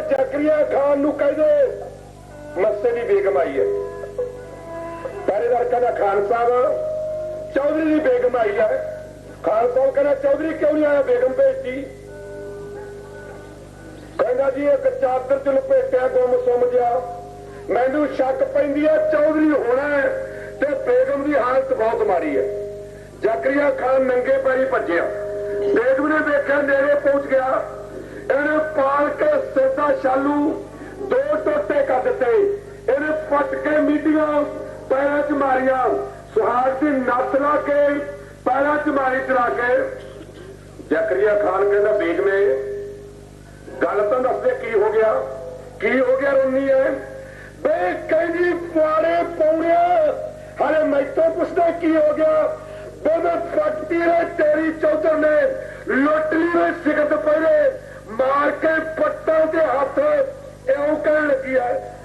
ਜ਼ਕਰੀਆ ਖਾਨ ਨੂੰ ਕਹਿੰਦੇ ਮੱਸੇ ਦੀ ਬੇਗਮ ਆਈ ਹੈ ਪਹਿਰੇਦਾਰ ਕਹਿੰਦਾ ਖਾਨ ਸਾਹਿਬ, ਚੌਧਰੀ ਦੀ ਬੇਗਮ ਆਈ ਹੈ। ਖਾਨ ਸਾਹਿਬ ਕਹਿੰਦਾ, ਚੌਧਰੀ ਕਿਉਂ ਨਹੀਂ ਆਇਆ ਬੇਗਮ ਭੇਜੀ ਕਹਿੰਦਾ ਜੀ, ਇੱਕ ਚਾਦਰ ਚ ਲਪੇਟਿਆ, ਗੁੰਮ ਸੁੰਮ ਗਿਆ ਮੈਨੂੰ ਸ਼ੱਕ ਪੈਂਦੀ ਹੈ, ਚੌਧਰੀ ਹੋਣਾ ਤੇ ਬੇਗਮ ਦੀ ਹਾਲਤ ਬਹੁਤ ਮਾੜੀ ਹੈ। ਜ਼ਕਰੀਆ ਖਾਨ ਨੰਗੇ ਪੈਰੀ ਭੱਜਿਆ। ਬੇਗਮ ਨੇ ਵੇਖਿਆ, ਨੇੜੇ ਪਹੁੰਚ ਗਿਆ। ਇਹਨੇ ਪਾਲ ਕੇ ਸਿੱਧਾ ਸ਼ਾਲੂ ਦੋ ਟੋਟੇ ਕਰ ਦਿੱਤੇ। ਇਹਨੇ ਫਟ ਕੇ ਮੀਡੀਆਂ ਪੈਰਾਂ 'ਚ ਮਾਰੀਆਂ। ਸੁਹਾਗ ਦੀ ਨੱਥ ਲਾ ਕੇ ਪੈਰਾਂ 'ਚ ਮਾਰੀ ਚਲਾ ਕੇ। ਜ਼ਕਰੀਆ ਖਾਨ ਕਹਿੰਦਾ ਬੇਗਮੇ ਗੱਲ ਤਾਂ ਦੱਸ ਦੇ ਕੀ ਹੋ ਗਿਆ। ਕੀ ਹੋ ਗਿਆ ਰੋਣੀ ਹੈ ਬੇ, ਕਹਿੰਦੀ, ਪੁਆੜੇ ਪੌੜਿਆ ਹਲੇ ਮੈਥੋਂ ਪੁੱਛਦਾ ਕੀ ਹੋ ਗਿਆ। ਬੇ ਮੈਂ ਫੱਟੀ ਰੇ ਤੇਰੀ ਚੌਧਰ ਨੇ, ਲੁੱਟ ਲਈ ਰੇ ਸਿਗਤ ਪਹਿਲੇ ਮਾਰ ਕੇ ਪੱਟਾਂ ਦੇ ਹੱਥ ਇਉਂ ਕਹਿਣ ਲੱਗੀ ਹੈ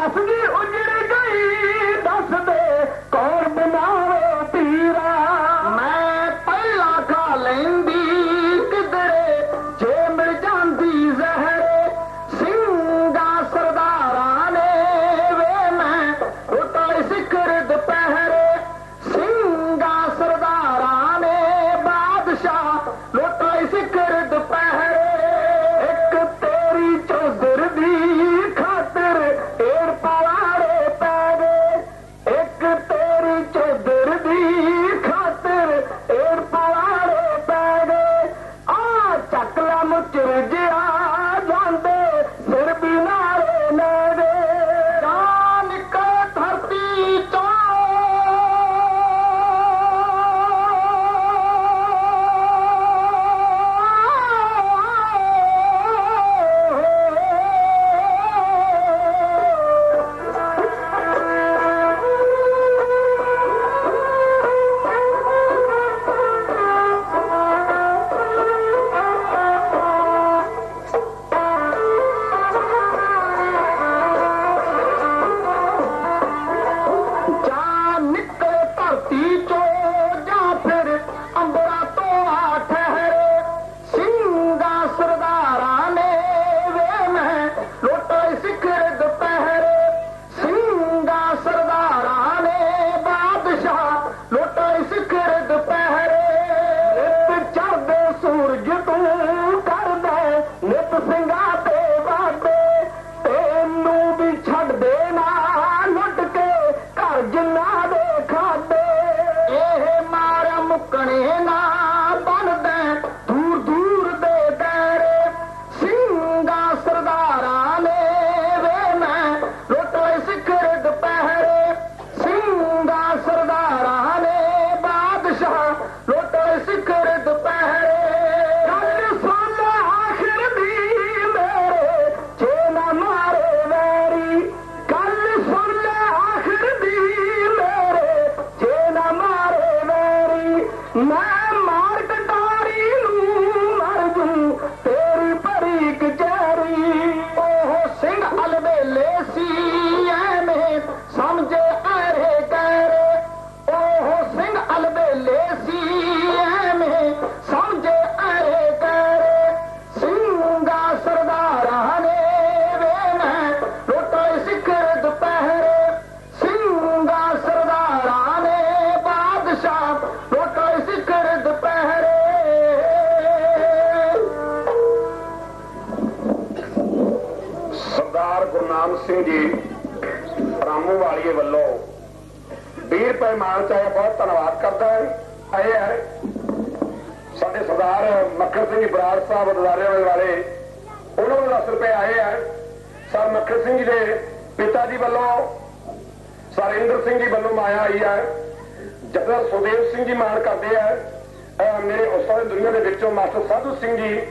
ਦੱਸਦੀ ਬਸ ਉਜੜ ਗਈ ਦੱਸ ਦੇ ਕੌਣ ਸਰਦਾਰ ਗੁਰਨਾਮ ਸਿੰਘ ਜੀ ਰਾਮੂ ਵਾਲੀਏ ਵੱਲੋਂ 20 ਰੁਪਏ ਮਾਨ ਚਾਹਿਆ ਬਹੁਤ ਧੰਨਵਾਦ ਕਰਦਾ ਹੈ। ਆਏ ਹੈ। ਸਾਡੇ ਸਰਦਾਰ ਮੱਖਰ ਸਿੰਘ ਜੀ ਬਰਾੜ ਸਾਹਿਬ ਅਦਾਰੇ ਵਾਲੇ, ਉਹਨਾਂ ਨੂੰ 10 ਰੁਪਏ ਆਏ ਹੈ। ਸਰ ਮੱਖਰ ਸਿੰਘ ਜੀ ਦੇ ਪਿਤਾ ਜੀ ਵੱਲੋਂ, ਸਰ ਇੰਦਰ ਸਿੰਘ ਜੀ ਵੱਲੋਂ ਮਾਇਆ ਆਈ ਹੈ। ਜਥੇਦਾਰ ਸੁਦੇਵ ਸਿੰਘ ਜੀ ਮਾਨ ਕਰਦੇ ਆ ਅਹ ਮੇਰੇ ਉਸਤਾਦ ਦੁਨੀਆ ਦੇ ਵਿੱਚੋਂ ਮਾਸਟਰ ਸਾਧੂ ਸਿੰਘ ਜੀ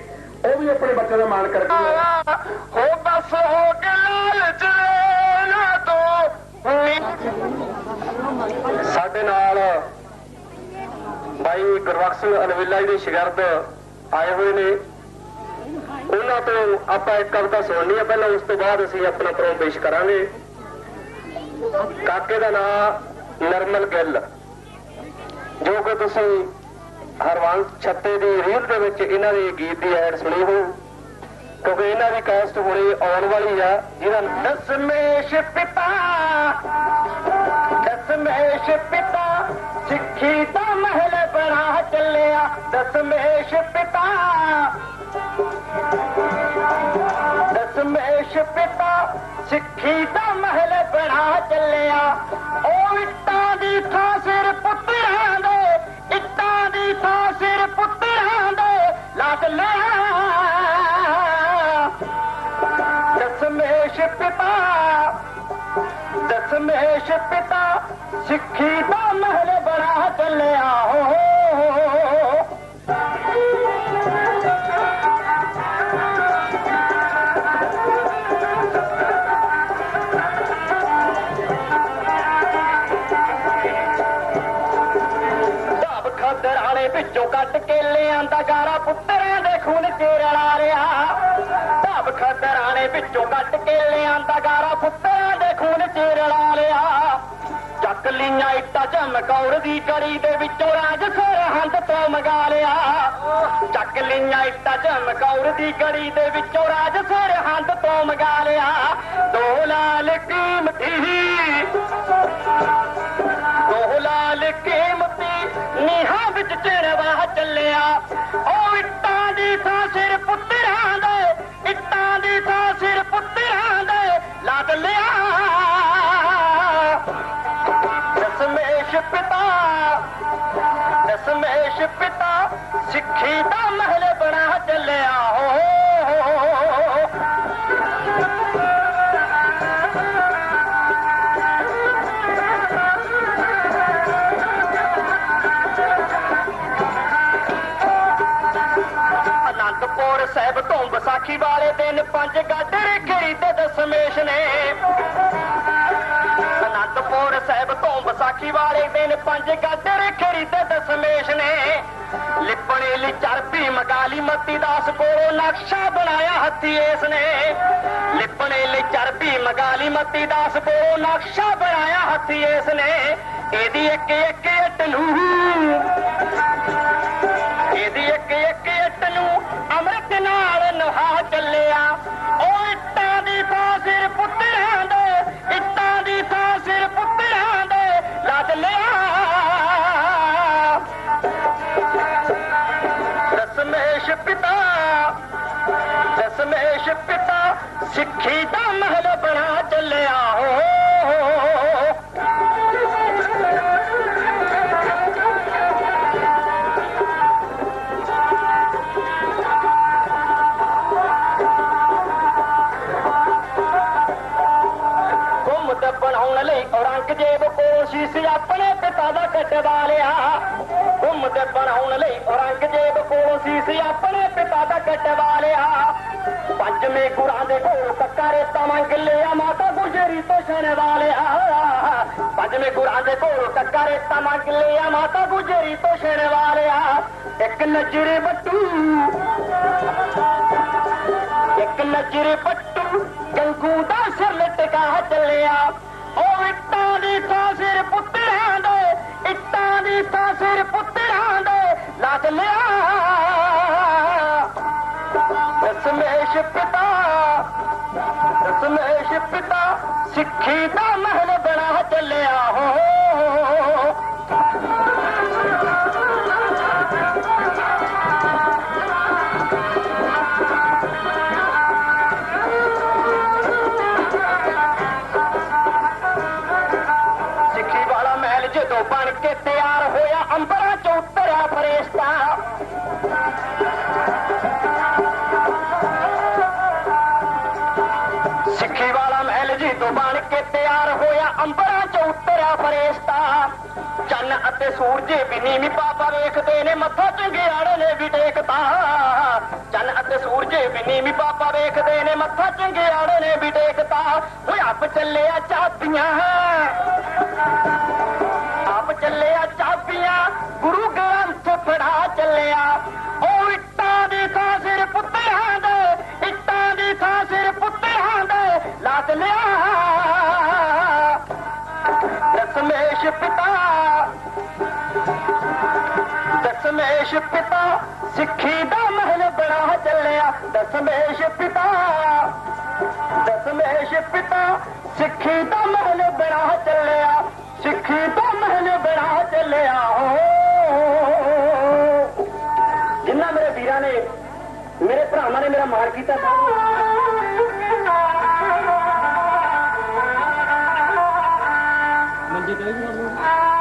ਉਹ ਵੀ ਆਪਣੇ ਬੱਚੇ ਦਾ ਮਾਣ ਕਰਦੇ ਆ ਹੋ ਬਸ ਹੋ ਕੇ ਲਾਲਚ ਨਾ ਤੋ ਸਾਡੇ ਨਾਲ ਬਾਈ ਗੁਰਬਖਸ਼ ਸਿੰਘ ਅਲਵਿਲਾ ਜੀ ਦੇ ਸ਼ਾਗਿਰਦ ਆਏ ਹੋਏ ਨੇ। ਉਹਨਾਂ ਤੋਂ ਆਪਾਂ ਇੱਕ ਕਵਿਤਾ ਸੁਣਨੀ ਹੈ ਪਹਿਲਾਂ ਉਸ ਤੋਂ ਬਾਅਦ ਅਸੀਂ ਆਪਣਾ ਪ੍ਰੋਗਰਾਮ ਪੇਸ਼ ਕਰਾਂਗੇ। ਕਾਕੇ ਦਾ ਨਾਮ ਨਰਮਲ ਗਿੱਲ। ਜੋ ਕਿ ਤੁਸੀਂ ਹਰਵੰਸ ਛੱਤੇ ਦੀ ਰੀਲ ਦੇ ਵਿੱਚ ਇਹਨਾਂ ਦੇ ਗੀਤ ਦੀ ਐਡ ਸੁਣੀ ਹੋ ਕਿਉਂਕਿ ਇਹਨਾਂ ਦੀ ਕਾਸਟ ਹੁਣੇ ਆਉਣ ਵਾਲੀ ਆ ਜਿਹਦਾ ਦਸਮੇਸ਼ ਪਿਤਾ ਦਸਮੇਸ਼ ਪਿਤਾ ਸਿੱਖੀ ਦਾ ਮਹਿਲ ਬਣਾ ਚੱਲਿਆ ਦਸਮੇਸ਼ ਪਿਤਾ ਦਸਮੇਸ਼ ਪਿਤਾ ਸਿੱਖੀ ਦਾ ਦਸਮੇਸ਼ ਪਿਤਾ, ਸਿੱਖੀ ਦਾ ਮਹਿਲ ਬਣਾ ਚੱਲਿਆ, ਹੋ ਢਾਬ ਖਾਦਰ ਵਾਲੇ ਵਿੱਚੋਂ ਕੱਟ ਕੇ ਲਿਆਂਦਾ ਗਾਰਾ ਪੁੱਤਰਾਂ ਦੇ ਖੂਨ ਚ ਰਲਾ ਰਿਆ ਢਾਬ ਖਾਦਰ ਵਾਲੇ ਵਿੱਚੋਂ ਕੱਟ ਕੇ ਲਿਆਂਦਾ ਗਾਰਾ ਪੁੱਤਰਾਂ ਖੂਨ ਚ ਰਲਾ ਲਿਆ। ਚੱਕ ਲੀਆਂ ਇੱਟਾਂ ਝਮਕੌਰ ਦੀ ਕੜੀ ਦੇ ਵਿੱਚੋਂ ਰਾਜ ਸਰਹੰਦ ਤੋਂ ਮਗਾ ਲਿਆ। ਚੱਕ ਲੀਆਂ ਇੱਟਾਂ ਝਮਕੌਰ ਦੀ ਕੜੀ ਦੇ ਵਿੱਚੋਂ ਰਾਜ ਸਰਹੰਦ ਤੋਂ ਮਗਾ ਲਿਆ। ਦੋ ਲਾਲ ਕੀਮਤੀ, ਦੋ ਲਾਲ ਕੀਮਤੀ ਨੀਹਾਂ ਵਿੱਚ ਚਿਰਵਾ ਚੱਲਿਆ। ਉਹ ਇੱਟਾਂ ਦੀ ਥਾਂ ਸਿਰ ਪੁੱਤਰਾਂ ਦੇ, ਇੱਟਾਂ ਦੀ ਥਾਂ ਸਿਰ ਪੁੱਤਰਾਂ ਦੇ। ਲੱਗ ਲਿਆ ਪਿਤਾ। ਦਸਮੇਸ਼ ਪਿਤਾ, ਸਿੱਖੀ ਦਾ ਮਹਿਲ ਬਣਾ ਚੱਲਿਆ। ਹੋ ਅਨੰਦਪੁਰ ਸਾਹਿਬ ਤੋਂ ਵਿਸਾਖੀ ਵਾਲੇ ਦਿਨ ਪੰਜ ਗਾਡਰ ਖਰੀਦੇ ਦਸਮੇਸ਼ ਨੇ। ਅਨੰਦਪੁਰ ਸਾਹਿਬ ਤੋਂ ਵਿਸਾਖੀ ਵਾਲੇ ਦਿਨ ਪੰਜ ਗਾਡਰ ਖਰੀਦੇ ਦਸਮੇਸ਼ ਨੇ ਲਿਪਣੇ ਲਈ ਚਰਬੀ ਮਗਾਲੀ ਮੱਤੀ ਦਾਸ ਕੋਲੋਂ ਨਕਸ਼ਾ ਬਣਾਇਆ ਹੱਥੀ ਇਸ ਨੇ ਲਿਪਣੇ ਲਈ ਚਰਬੀ ਮਗਾਲੀ ਮੱਤੀ ਦਾਸ ਕੋਲੋਂ ਨਕਸ਼ਾ ਬਣਾਇਆ ਹੱਥੀ ਇਸ ਨੇ ਇਹਦੀ ਇੱਕ ਇੱਕ ਇੱਟ ਸਿੱਖੀ ਦਾ ਮਹਿਲ ਬਣਾ ਚੱਲਿਆ ਹੋ ਪੰਜਵੇਂ ਗੁਰਾਂ ਦੇ ਕੋਲ ਕੱਕਾ ਰੇਤਾ ਮੰਗ ਲਿਆ ਮਾਤਾ ਗੁਜਰੀ ਤੋਂ ਛਣ ਵਾਲਿਆ ਪੰਜਵੇਂ ਗੁਰਾਂ ਦੇ ਕੋਲ ਕੱਕਾ ਰੇਤਾ ਮੰਗ ਲਿਆ ਮਾਤਾ ਗੁਜਰੀ ਤੋਂ ਛਣ ਵਾਲਿਆ ਇੱਕ ਨਜ਼ਰੇ ਬੱਟੂ ਇੱਕ ਨਜ਼ਰੇ ਪੱਟੂ ਗੰਗੂ ਦਾ ਸਿਰ ਲਟਕਾ ਚੱਲਿਆ ਉਹ ਇੱਟਾਂ ਦੀ ਥਾਂ ਸਿਰ ਪੁੱਤਰਾਂ ਦਸਮੇਸ਼ ਪਿਤਾ ਸਿੱਖੀ ਦਾ ਮਹਿਲ ਬਣਾ ਚੱਲਿਆ ਹੋ। ਸਿੱਖੀ ਵਾਲਾ ਮਹਿਲ ਜਦੋਂ ਬਣ ਕੇ ਤਿਆਰ ਹੋਇਆ, ਅੰਬਰਾਂ ਚੋਂ ਉਤਰਿਆ ਫਰੇਸ਼ਤਾ। ਸਿੱਖੀ ਵਾਲਾ ਮਹਿਲ ਜਦੋਂ ਬਣ ਕੇ ਤਿਆਰ ਹੋਇਆ ਅੰਬਰਾਂ ਚੋਂ ਉਤਰਿਆ ਫਰੇਸ਼ਤਾ। ਚੰਨ ਅਤੇ ਸੂਰਜ ਵੀ ਨੀਵੀਂ ਪਾਪਾ ਵੇਖਦੇ ਨੇ, ਮੱਥਾ ਚੰਗਿਆੜੇ ਨੇ ਵੀ ਟੇਕਤਾ ਚੰਨ ਅਤੇ ਸੂਰਜ ਵੀ ਨੀਵੀਂ ਪਾਪਾ ਵੇਖਦੇ ਨੇ, ਮੱਥਾ ਚੰਗਿਆੜੇ ਨੇ ਵੀ ਟੇਕਤਾ ਹੋਇਆ ਆਪ ਚੱਲਿਆ ਚਾਬੀਆਂ। ਸਿੱਖੀ ਦਾ ਮਹਿਲ ਬਣਾ ਚੱਲਿਆ। ਦਸਮੇਸ਼ ਪਿਤਾ ਦਸਮੇਸ਼ ਪਿਤਾ, ਸਿੱਖੀ ਦਾ ਮਹਿਲ ਬਣਾ ਚੱਲਿਆ। ਸਿੱਖੀ ਦਾ ਮਹਿਲ ਬਣਾ ਚੱਲਿਆ ਹੋ ਜਿੰਨਾ ਮੇਰੇ ਵੀਰਾਂ ਨੇ, ਮੇਰੇ ਭਰਾਵਾਂ ਨੇ ਮੇਰਾ ਮਾਣ ਕੀਤਾ ਮੰਜੇ ਤੇ ਵੀ